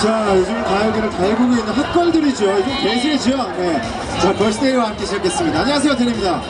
자, 요즘 가요계를 달구고 있는 핫걸들이죠. 요즘 대세죠. 네. 자, 벌스데이와 함께 시작했습니다. 안녕하세요, 테리입니다.